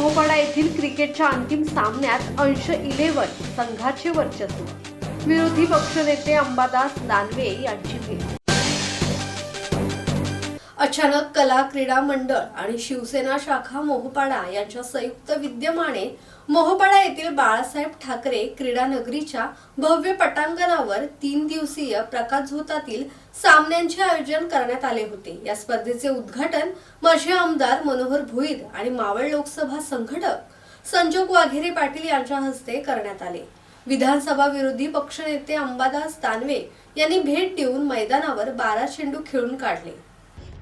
मोहपाडा येथील क्रिकेटच्या अंतिम सामन्यात अंश इलेव्हन संघाचे वर्चस्व. विरोधी पक्षनेते अंबादास दानवे यांची भेट. अचानक कला क्रीडा मंडळ आणि शिवसेना शाखा मोहपाडा यांच्या संयुक्त विद्यमाने मोहपाडा येथील बाळासाहेब ठाकरे क्रीडा नगरीच्या भव्य पटांगणावर तीन दिवसीय प्रकाशझोतातील सामन्यांचे आयोजन करण्यात आले होते. या स्पर्धेचे उद्घाटन माजी आमदार मनोहर भोईर आणि मावळ लोकसभा संघटक संजोग वाघेरे पाटील यांच्या हस्ते करण्यात आले. विधानसभा विरोधी पक्षनेते अंबादास दानवे यांनी भेट देऊन मैदानावर बारा चेंडू खेळून काढले.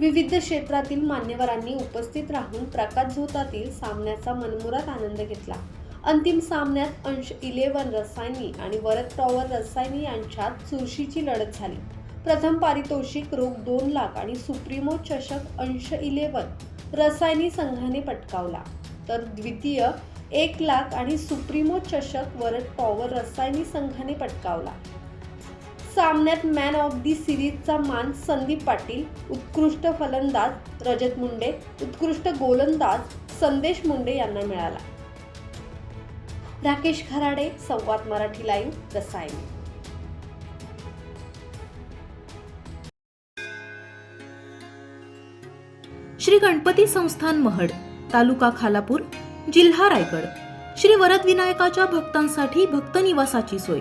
विविध क्षेत्रातील मान्यवरांनी उपस्थित राहून प्रकाश झोतातील सामन्याचा मनमुरात आनंद घेतला. अंतिम सामन्यात अंश इलेव्हन रसायनी आणि वरद टॉवर रसायनी यांच्यात चुरशीची लढत झाली. प्रथम पारितोषिक रोख दोन लाख आणि सुप्रीमो चषक अंश इलेव्हन रसायनी संघाने पटकावला. तर द्वितीय एक लाख आणि सुप्रीमो चषक वरद टॉवर रसायनी संघाने पटकावला. सामन्यात मॅन ऑफ दी सिरीजचा मान संदीप पाटील उत्कृष्ट फलंदाज रजत मुंडे उत्कृष्ट गोलंदाज संदेश मुंडे यांना मिळाला. राकेश खराडे संवाद मराठी लाईव्ह रसायन श्री गणपती संस्थान महड तालुका खालापूर जिल्हा रायगड. श्री वरदविनायकाच्या भक्तांसाठी भक्त निवासाची सोय.